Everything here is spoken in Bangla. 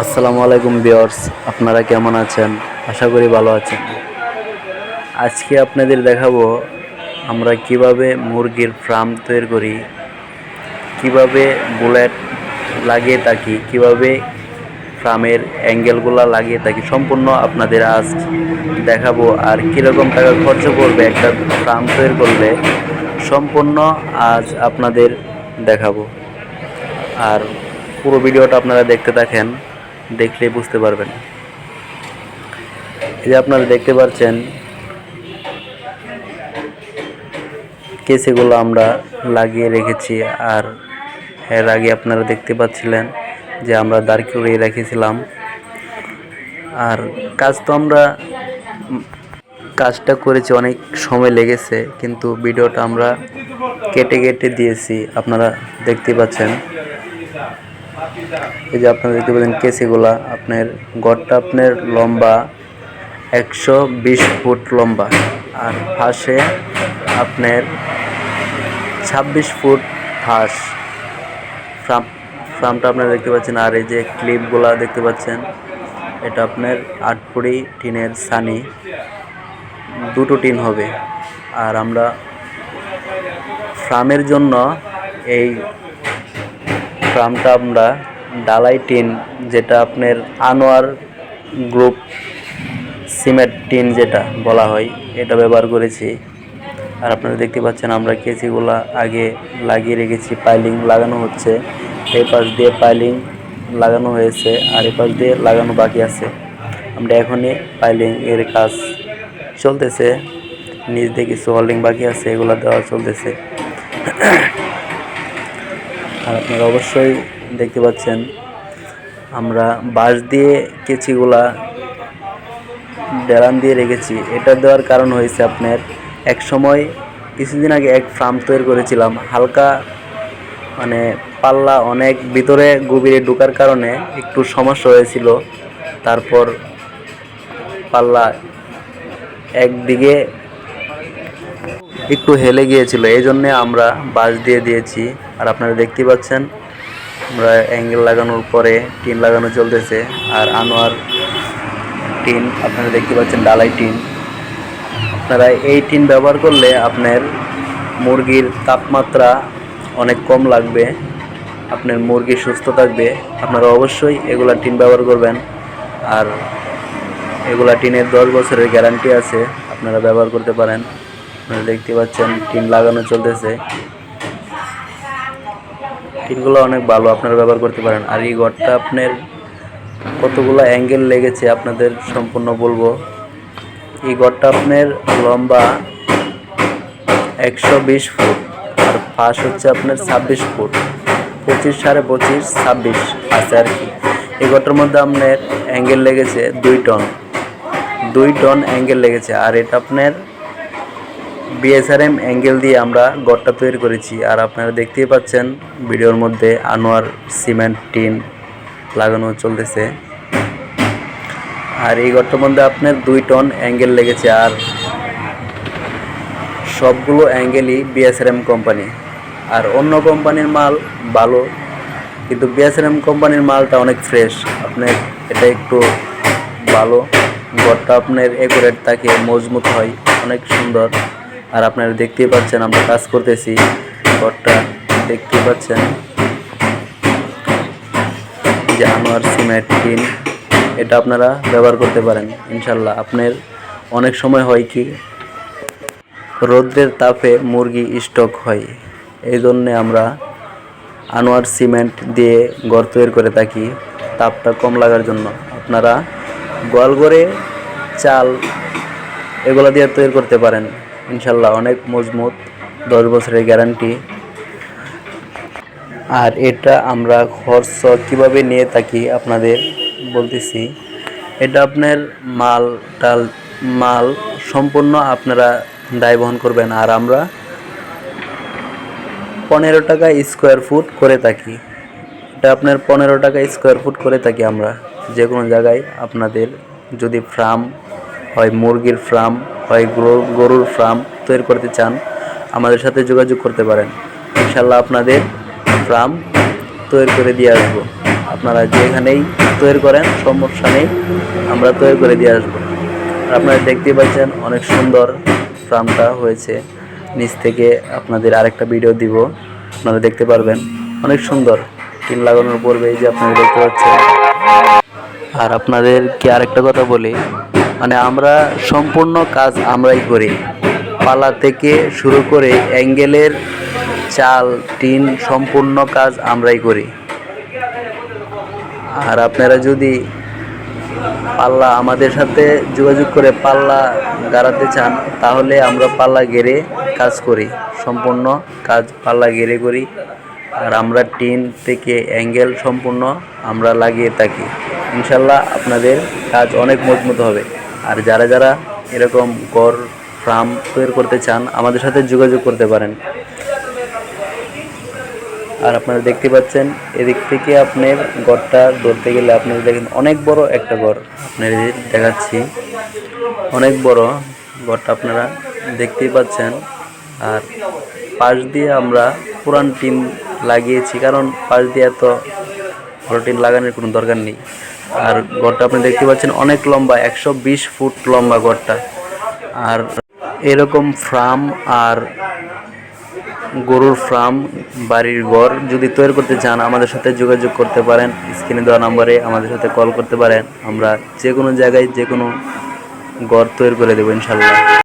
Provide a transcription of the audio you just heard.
আসসালামু আলাইকুম বিয়ার্স আপনারা কেমন আছেন? আশা করি ভালো আছেন। আজকে আপনাদের দেখাবো আমরা কীভাবে মুরগির ফার্ম তৈরি করি, কীভাবে বুলেট লাগিয়ে থাকি, কীভাবে ফার্মের অ্যাঙ্গেলগুলো লাগিয়ে থাকি, সম্পূর্ণ আপনাদের আজ দেখাবো। আর কীরকম টাকা খরচ করবে একটা ফার্ম তৈরি করলে, সম্পূর্ণ আজ আপনাদের দেখাবো। আর পুরো ভিডিওটা আপনারা দেখতে থাকেন। দেখলে বুঝতে পারবেন। এই যে আপনারা দেখতে পাচ্ছেন, কেসেগুলো আমরা লাগিয়ে রেখেছি আর এর আগে আপনারা দেখতে পাচ্ছিলেন যে আমরা দাঁড় করিয়ে রেখেছিলাম। আর কাজ তো আমরা কাজটা করেছি, অনেক সময় লেগেছে, কিন্তু ভিডিওটা আমরা কেটে কেটে দিয়েছি, আপনারা দেখতে পাচ্ছেন। এই যে আপনারা দেখতে পাচ্ছেন কেসিগুলা, আপনার গড়টা আপনার লম্বা একশো বিশ ফুট লম্বা। আর ফাঁসে আপনার ছাব্বিশ ফুট ফাঁস। ফ্রাম ফ্রামটা আপনারা দেখতে পাচ্ছেন, আর এই যে ক্লিপগুলা দেখতে পাচ্ছেন, এটা আপনার আট ফুটি টিনের সানি। দুটো টিন হবে। আর আমরা ফ্রামের জন্য এই ফ্রামটা আমরা ডালাই টিন, যেটা আপনার আনোয়ার গ্রুপ সিমেন্ট টিন যেটা বলা হয়, এটা ব্যবহার করেছি। আর আপনারা দেখতে পাচ্ছেন আমরা কেসিগুলা আগে লাগিয়ে রেখেছি, পাইলিং লাগানো হচ্ছে। এই পাশ দিয়ে পাইলিং লাগানো হয়েছে আর এই পাশ দিয়ে লাগানো বাকি আছে। আমরা এখনই পাইলিং এর কাজ চলতেছে। নিচ দিয়ে কিছু হোল্ডিং বাকি আছে, এগুলো দেওয়া চলতেছে। আর আপনারা অবশ্যই দেখতে পাচ্ছেন, আমরা বাঁশ দিয়ে কেচিগুলা ডেরান দিয়ে রেখেছি। এটা দেওয়ার কারণ হয়েছে আপনার, এক সময় কিছুদিন আগে এক ফার্ম তৈরি করেছিলাম, হালকা মানে পাল্লা অনেক ভিতরে গভীরে ঢোকার কারণে একটু সমস্যা হয়েছিল। তারপর পাল্লা একদিকে একটু হেলে গিয়েছিল এই জন্যে আমরা বাঁশ দিয়ে দিয়েছি। আর আপনারা দেখতে পাচ্ছেন, আমরা অ্যাঙ্গেল লাগানোর পরে টিন লাগানো চলতেছে। আর আনোয়ার টিন, আপনারা দেখতে পাচ্ছেন ডালাই টিন। আপনারা এই টিন ব্যবহার করলে আপনার মুরগির তাপমাত্রা অনেক কম লাগবে, আপনার মুরগি সুস্থ থাকবে। আপনারা অবশ্যই এগুলা টিন ব্যবহার করবেন। আর এগুলা টিনের দশ বছরের গ্যারান্টি আছে, আপনারা ব্যবহার করতে পারেন। আপনারা দেখতে পাচ্ছেন টিন লাগানো চলতেছে। টিনগুলো অনেক ভালো, আপনারা ব্যবহার করতে পারেন। আর এই ঘরটা আপনার কতগুলো অ্যাঙ্গেল লেগেছে আপনাদের সম্পূর্ণ বলব। এই ঘরটা আপনার লম্বা একশো বিশ ফুট আর পাশ হচ্ছে আপনার ছাব্বিশ ফুট। পঁচিশ সাড়ে পঁচিশ, ছাব্বিশ আছে আর কি। এই ঘরটার মধ্যে আপনার অ্যাঙ্গেল লেগেছে দুই টন। দুই টন অ্যাঙ্গেল লেগেছে আর এটা আপনার বিএসআরএম অ্যাঙ্গেল দিয়ে আমরা গড়টা তৈরি করেছি। আর আপনারা দেখতেই পাচ্ছেন, ভিডিওর মধ্যে আনোয়ার সিমেন্ট টিন লাগানো চলতেছে। আর এই গড়টার মধ্যে আপনার দুই টন অ্যাঙ্গেল লেগেছে, আর সবগুলো অ্যাঙ্গেলই বিএসআরএম কোম্পানি আর অন্য কোম্পানির মাল ভালো, কিন্তু বিএসআরএম কোম্পানির মালটা অনেক ফ্রেশ আপনার এটা একটু ভালো, গড়টা আপনার একুরেট থাকে মজবুত হয়, অনেক সুন্দর। আর আপনারা দেখতেই পাচ্ছেন, আমরা কাজ করতেছি, ঘরটা দেখতেই পাচ্ছেন। যে আনোয়ার সিমেন্ট টিন, এটা আপনারা ব্যবহার করতে পারেন, ইনশাল্লাহ। আপনার অনেক সময় হয় কি, রৌদ্রের তাপে মুরগি স্টক হয়। এই জন্যে আমরা আনোয়ার সিমেন্ট দিয়ে ঘর তৈরি করে থাকি, তাপটা কম লাগার জন্য। আপনারা গোয়ালঘরে চাল এগুলো দিয়ে তৈরি করতে পারেন। ইনশাল্লাহ অনেক মজবুত, দশ বছরের গ্যারান্টি আর এটা আমরা খরচ কীভাবে নিয়ে থাকি আপনাদের বলতেছি। এটা আপনার মাল টাল মাল সম্পূর্ণ আপনারা দায় বহন করবেন। আর আমরা পনেরো টাকা স্কোয়ার ফুট করে থাকি। এটা আপনার পনেরো টাকা স্কোয়ার ফুট করে থাকি আমরা। যে কোনো জায়গায় আপনাদের যদি ফার্ম হয়, মুরগির ফার্ম হয় গরু- গরুর ফার্ম তৈরি করতে চান, আমাদের সাথে যোগাযোগ করতে পারেন। ইনশাল্লাহ আপনাদের ফার্ম তৈরি করে দিয়ে আসব। আপনারা যেখানেই তৈরি করেন, সমস্যা নেই, আমরা তৈরি করে দিয়ে আসব। আপনারা দেখতেই পাচ্ছেন, অনেক সুন্দর ফার্মটা হয়েছে। নিচ থেকে আপনাদের আরেকটা ভিডিও দিব, আপনারা দেখতে পারবেন। অনেক সুন্দর, টিন লাগানোর পূর্বে এই যে আপনারা দেখতে পাচ্ছেন। আর আপনাদেরকে আরেকটা কথা বলি মানে আমরা সম্পূর্ণ কাজ আমরাই করি। পালা থেকে শুরু করে অ্যাঙ্গেলের চাল, টিন সম্পূর্ণ কাজ আমরাই করি। আর আপনারা যদি পাল্লা আমাদের সাথে যোগাযোগ করে পাল্লা গাড়াতে চান, তাহলে আমরা পাল্লা গেড়ে কাজ করি, সম্পূর্ণ কাজ পাল্লা গেড়ে করি। আর আমরা টিন থেকে অ্যাঙ্গেল সম্পূর্ণ আমরা লাগিয়ে থাকি। ইনশাল্লাহ আপনাদের কাজ অনেক মজবুত হবে। আর যারা যারা এরকম গড়, ফার্ম তৈরি করতে চান, আমাদের সাথে যোগাযোগ করতে পারেন। আর আপনারা দেখতে পাচ্ছেন, এদিক থেকে আপনার গড়টা ধরতে গেলে আপনারা দেখেন অনেক বড় একটা গড় আপনাদের দেখাচ্ছি। অনেক বড় গড়টা আপনারা দেখতেই পাচ্ছেন। আর পাশ দিয়ে আমরা পুরান টিন লাগিয়েছি, কারণ পাশ দিয়ে এত বড় টিন লাগানোর কোনো দরকার নেই। আর গড়টা আপনি দেখতে পাচ্ছেন অনেক লম্বা, একশো বিশ ফুট লম্বা গড়টা আর এরকম ফ্রাম আর গরুর ফার্ম, বাড়ির ঘর, যদি তৈরি করতে চান, আমাদের সাথে যোগাযোগ করতে পারেন। স্ক্রিনে দেওয়া নাম্বারে আমাদের সাথে কল করতে পারেন। আমরা যে কোনো জায়গায় যে কোনো ঘর তৈরি করে দেবো ইনশাল্লাহ